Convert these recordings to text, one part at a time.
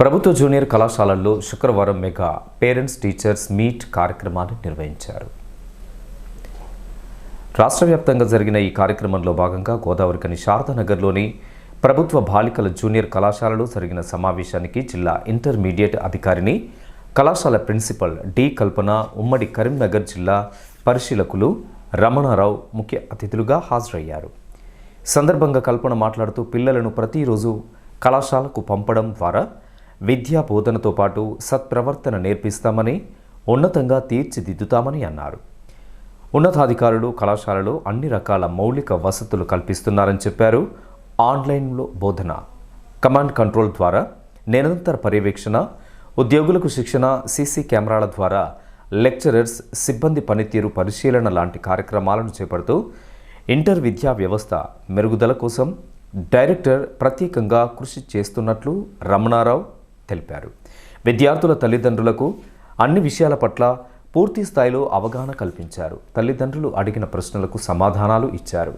ప్రభుత్వ జూనియర్ కళాశాలల్లో శుక్రవారం మెగా పేరెంట్స్ టీచర్స్ మీట్ కార్యక్రమాన్ని నిర్వహించారు. రాష్ట్ర వ్యాప్తంగా జరిగిన ఈ కార్యక్రమంలో భాగంగా గోదావరికని శారదానగర్లోని ప్రభుత్వ బాలికల జూనియర్ కళాశాలలో జరిగిన సమావేశానికి జిల్లా ఇంటర్మీడియట్ అధికారిని కళాశాల ప్రిన్సిపల్ డి కల్పన ఉమ్మడి కరీంనగర్ జిల్లా పరిశీలకులు రమణారావు ముఖ్య అతిథులుగా హాజరయ్యారు. సందర్భంగా కల్పన మాట్లాడుతూ పిల్లలను ప్రతిరోజు కళాశాలకు పంపడం ద్వారా విద్యా బోధనతో పాటు సత్ప్రవర్తన నేర్పిస్తామని ఉన్నతంగా తీర్చిదిద్దుతామని అన్నారు. ఉన్నతాధికారులు కళాశాలలో అన్ని రకాల మౌలిక వసతులు కల్పిస్తున్నారని చెప్పారు ఆన్లైన్లో బోధన. కమాండ్ కంట్రోల్ ద్వారా నిరంతర పర్యవేక్షణ ఉద్యోగులకు శిక్షణ సీసీ కెమెరాల ద్వారా లెక్చరర్స్ సిబ్బంది పనితీరు పరిశీలన లాంటి కార్యక్రమాలను చేపడుతూ ఇంటర్ విద్యా వ్యవస్థ మెరుగుదల కోసం డైరెక్టర్ ప్రత్యేకంగా కృషి చేస్తున్నట్లు రమణారావు తెలిపారు. విద్యార్థుల తల్లిదండ్రులకు అన్ని విషయాల పట్ల పూర్తి స్థాయిలో అవగాహన కల్పించారు. తల్లిదండ్రులు అడిగిన ప్రశ్నలకు సమాధానాలు ఇచ్చారు.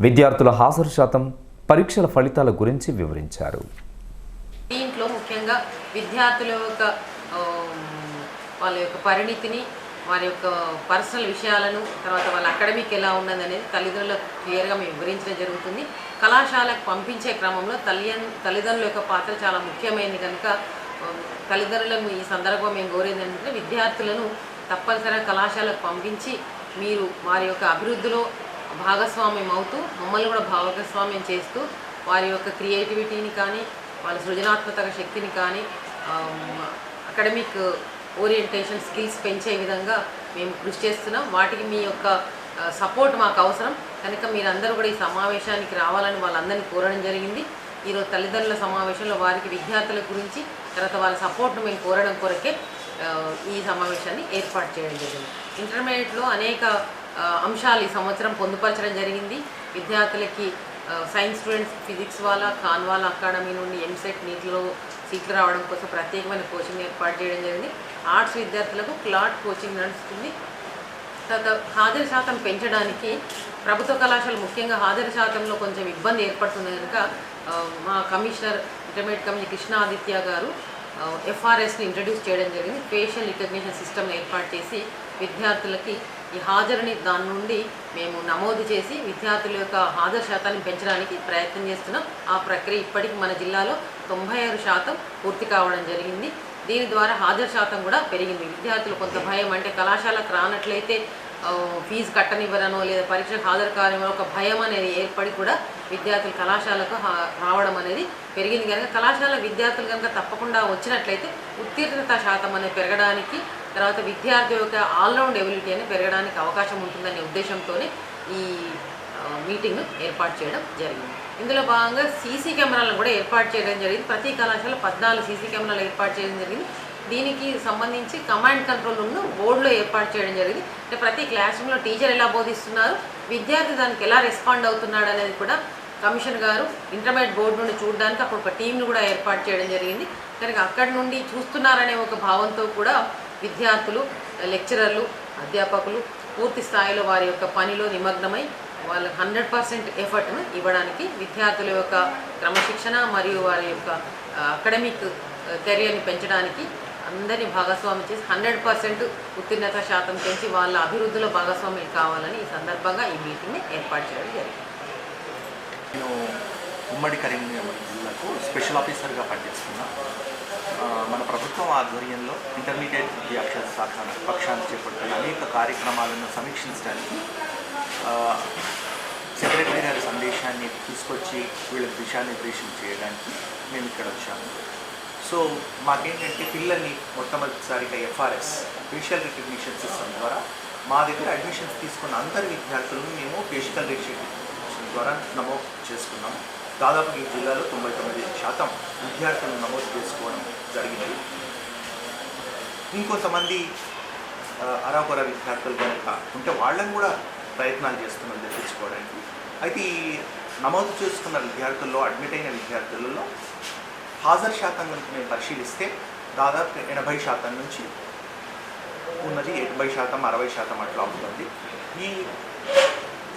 విద్యార్థుల హాజరు శాతం పరీక్షల ఫలితాల గురించి వివరించారు. దీంట్లో ముఖ్యంగా విద్యార్థుల యొక్క వాళ్ళ యొక్క పరిణితిని వారి యొక్క పర్సనల్ విషయాలను తర్వాత వాళ్ళ అకాడమిక్ ఎలా ఉన్నది అనేది తల్లిదండ్రులకు క్లియర్గా మేము వివరించడం జరుగుతుంది. కళాశాలకు పంపించే క్రమంలో తల్లి తల్లిదండ్రుల యొక్క పాత్ర చాలా ముఖ్యమైనది కనుక తల్లిదండ్రులను ఈ సందర్భంగా మేము కోరేది ఏంటంటే విద్యార్థులను తప్పనిసరిగా కళాశాలకు పంపించి మీరు వారి యొక్క అభివృద్ధిలో భాగస్వామ్యం అవుతూ మమ్మల్ని కూడా భాగస్వామ్యం చేస్తూ వారి యొక్క క్రియేటివిటీని కానీ వాళ్ళ సృజనాత్మక శక్తిని కానీ అకాడమిక్ ఓరియంటేషన్ స్కిల్స్ పెంచే విధంగా మేము కృషి చేస్తున్నాం. వాటికి మీ యొక్క సపోర్ట్ మాకు అవసరం. కనుక మీరందరూ కూడా ఈ సమావేశానికి రావాలని వాళ్ళందరినీ కోరడం జరిగింది. ఈరోజు తల్లిదండ్రుల సమావేశంలో వారికి విద్యార్థుల గురించి తర్వాత వాళ్ళ సపోర్ట్ను మేము కోరడం కొరకే ఈ సమావేశాన్ని ఏర్పాటు చేయడం జరిగింది. ఇంటర్మీడియట్లో అనేక అంశాలు ఈ సంవత్సరం పొందుపరచడం జరిగింది. విద్యార్థులకి సైన్స్ స్టూడెంట్స్ ఫిజిక్స్ వాళ్ళ కాన్వాల్ అకాడమీ నుండి ఎంసెట్ నీటిలో సీట్లు రావడం కోసం ప్రత్యేకమైన కోచింగ్ ఏర్పాటు చేయడం జరిగింది. ఆర్ట్స్ విద్యార్థులకు క్లాట్ కోచింగ్ నడుస్తుంది. తర్వాత హాజరు శాతం పెంచడానికి ప్రభుత్వ కళాశాల ముఖ్యంగా హాజరు శాతంలో కొంచెం ఇబ్బంది ఏర్పడుతుంది కనుక మా commissioner intermediate commissioner Krishna Aditya గారు ఎఫ్ఆర్ఎస్ని ఇంట్రడ్యూస్ చేయడం జరిగింది. ఫేషియల్ రికగ్నిషన్ సిస్టమ్ని ఏర్పాటు చేసి విద్యార్థులకి ఈ హాజరుని దాని నుండి మేము నమోదు చేసి విద్యార్థుల యొక్క హాజరు శాతాన్ని పెంచడానికి ప్రయత్నం చేస్తున్నాం. ఆ ప్రక్రియ ఇప్పటికి మన జిల్లాలో తొంభై ఆరు శాతం పూర్తి కావడం జరిగింది. దీని ద్వారా హాజరు శాతం కూడా పెరిగింది. విద్యార్థులు కొంత భయం అంటే కళాశాలకు రానట్లయితే ఫీజు కట్టనివ్వరనో లేదా పరీక్షకు హాజరు కానివ్వరో ఒక భయం అనేది ఏర్పడి కూడా విద్యార్థులు కళాశాలకు రావడం అనేది పెరిగింది. కనుక కళాశాల విద్యార్థులు కనుక తప్పకుండా వచ్చినట్లయితే ఉత్తీర్ణత శాతం అనేది పెరగడానికి తర్వాత విద్యార్థి యొక్క ఆల్రౌండ్ ఎబిలిటీ అని పెరగడానికి అవకాశం ఉంటుందనే ఉద్దేశంతోనే ఈ మీటింగ్ను మీటింగ్ ఏర్పాటు చేయడం జరిగింది. ఇందులో భాగంగా సీసీ కెమెరాలను కూడా ఏర్పాటు చేయడం జరిగింది. ప్రతి కళాశాల పద్నాలుగు సీసీ కెమెరాలు ఏర్పాటు చేయడం జరిగింది. దీనికి సంబంధించి కమాండ్ కంట్రోల్ రూమ్ను బోర్డులో ఏర్పాటు చేయడం జరిగింది. అంటే ప్రతి క్లాస్ రూమ్లో టీచర్ ఎలా బోధిస్తున్నారు విద్యార్థి దానికి ఎలా రెస్పాండ్ అవుతున్నాడు అనేది కూడా కమిషన్ గారు ఇంటర్మీడియట్ బోర్డు నుండి చూడడానికి అప్పుడు ఒక టీంను కూడా ఏర్పాటు చేయడం జరిగింది. కనుక అక్కడి నుండి చూస్తున్నారనే ఒక భావంతో కూడా విద్యార్థులు లెక్చరర్లు అధ్యాపకులు పూర్తి స్థాయిలో వారి యొక్క పనిలో నిమగ్నమై వాళ్ళ హండ్రెడ్ పర్సెంట్ ఎఫర్ట్ను ఇవ్వడానికి విద్యార్థుల యొక్క క్రమశిక్షణ మరియు వారి యొక్క అకాడమిక్ కెరియర్ని పెంచడానికి అందరినీ భాగస్వామి చేసి హండ్రెడ్ పర్సెంట్ ఉత్తీర్ణత శాతం పెంచి వాళ్ళ అభివృద్ధిలో భాగస్వామ్యం కావాలని ఈ సందర్భంగా ఈ మీటింగ్ని ఏర్పాటు చేయడం జరిగింది. నేను ఉమ్మడి కరీంనగర్ జిల్లాకు స్పెషల్ ఆఫీసర్గా పనిచేస్తున్నాను ప్రభుత్వం ఆధ్వర్యంలో ఇంటర్మీడియట్ విద్యాక్షర శాఖ పక్షాన్ని చేపడుతున్న అనేక కార్యక్రమాలను సమీక్షించడానికి సెక్రటరీ గారి సందేశాన్ని తీసుకొచ్చి వీళ్ళకి దిశానిర్దేశం చేయడానికి మేము ఇక్కడ వచ్చాము. సో మాకేంటంటే పిల్లల్ని మొట్టమొదటిసారిగా ఎఫ్ఆర్ఎస్ ఫేషియల్ రికగ్నిషన్ సిస్టమ్ ద్వారా మా దగ్గర అడ్మిషన్స్ తీసుకున్న అందరి విద్యార్థులను మేము ఫేషియల్ రికగ్నిషన్ ద్వారా నమోదు చేసుకున్నాము. దాదాపు ఈ జిల్లాలో తొంభై తొమ్మిది శాతం విద్యార్థులను నమోదు చేసుకోవడం జరిగింది. ఇంకొంతమంది ఆ, అరాకొర విద్యార్థులు కనుక ఉంటే వాళ్ళని కూడా ప్రయత్నాలు చేస్తున్నాం తెప్పించుకోవడానికి అయితే ఈ నమోదు చేసుకున్న విద్యార్థుల్లో అడ్మిట్ అయిన విద్యార్థులలో హాజరు శాతం కనుక మేము పరిశీలిస్తే దాదాపు ఎనభై శాతం నుంచి ఉన్నది ఎనభై శాతం అరవై శాతం అట్లా ఉంటుంది ఈ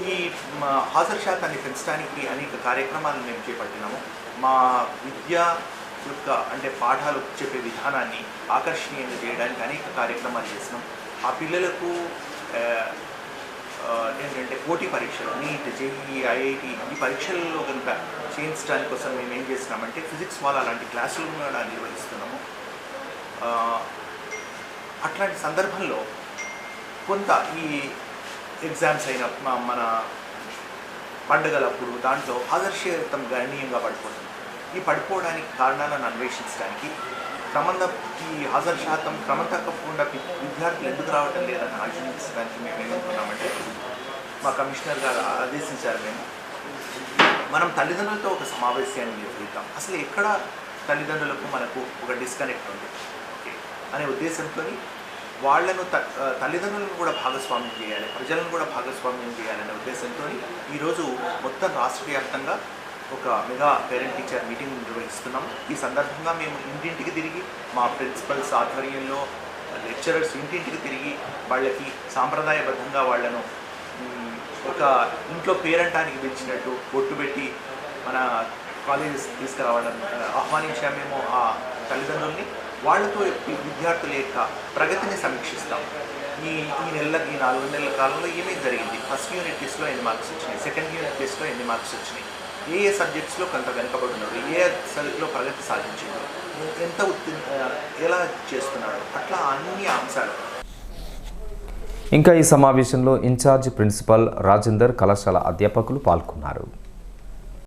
ఈ మా హాజరు శాతాన్ని పెంచడానికి అనేక కార్యక్రమాలు మేము చేపట్టినాము. మా విద్యా యొక్క అంటే పాఠాలు చెప్పే విధానాన్ని ఆకర్షణీయంగా చేయడానికి అనేక కార్యక్రమాలు చేసినాం ఆ పిల్లలకు ఏంటంటే పోటీ పరీక్షలు నీట్ జేఈ ఐఐటి ఈ పరీక్షల్లో కనుక చేయించడానికి కోసం మేము ఏం చేస్తున్నామంటే ఫిజిక్స్ వాళ్ళ అలాంటి క్లాసులు కూడా నిర్వహిస్తున్నాము. అట్లాంటి సందర్భంలో కొంత ఈ ఎగ్జామ్స్ అయిన మన పండుగలప్పుడు దాంట్లో హాజర్షేతం గణనీయంగా పడిపోతుంది. ఈ పడిపోవడానికి కారణాలను అన్వేషించడానికి క్రమంద ఈ హాజరు శాతం క్రమం తప్పకుండా విద్యార్థులు ఎందుకు రావటం లేదని ఆలోచించడానికి మేము ఏమనుకున్నామంటే మా కమిషనర్ గారు ఆదేశించారు మేము. మనం తల్లిదండ్రులతో ఒక సమావేశాన్ని నిర్వహిద్దాం. అసలు ఎక్కడ తల్లిదండ్రులకు మనకు ఒక డిస్కనెక్ట్ ఉంది? ఓకే. అనే ఉద్దేశంతో వాళ్ళను త తల్లిదండ్రులను కూడా భాగస్వామ్యం చేయాలి ప్రజలను కూడా భాగస్వామ్యం చేయాలనే ఉద్దేశంతో ఈరోజు మొత్తం రాష్ట్ర వ్యాప్తంగా ఒక మెగా పేరెంట్ టీచర్ మీటింగ్ నిర్వహిస్తున్నాం ఈ సందర్భంగా మేము ఇంటింటికి తిరిగి మా ప్రిన్సిపల్స్ ఆధ్వర్యంలో లెక్చరర్స్ ఇంటింటికి తిరిగి వాళ్ళకి సాంప్రదాయబద్ధంగా వాళ్ళను ఒక ఇంట్లో పేరంటానికి పిలిచినట్టు బొట్టు పెట్టి మన కాలేజెస్ తీసుకురావడం ఆహ్వానించామేమో ఆ తల్లిదండ్రుల్ని. వాళ్ళతో ఈ విద్యార్థుల యొక్క ప్రగతిని సమీక్షిస్తాం. ఈ ఈ నెల ఈ నాలుగు నెలల కాలంలో ఏమేమి జరిగింది? ఫస్ట్ యూనిట్ టెస్ట్లో ఎన్ని మార్క్స్ వచ్చినాయి? సెకండ్ యూనిట్ టెస్ట్లో ఎన్ని మార్క్స్ వచ్చినాయి? ఏ ఏ సబ్జెక్ట్స్లో కొంత వెనుకబడి ఉన్నారు ఏ సబ్జెక్ట్లో ప్రగతి సాధించారు ఎంత ఎలా చేస్తున్నాడు అట్లా అన్ని అంశాలు. ఇంకా ఈ సమావేశంలో ఇన్ఛార్జ్ ప్రిన్సిపల్ రాజేందర్ కళాశాల అధ్యాపకులు పాల్గొన్నారు.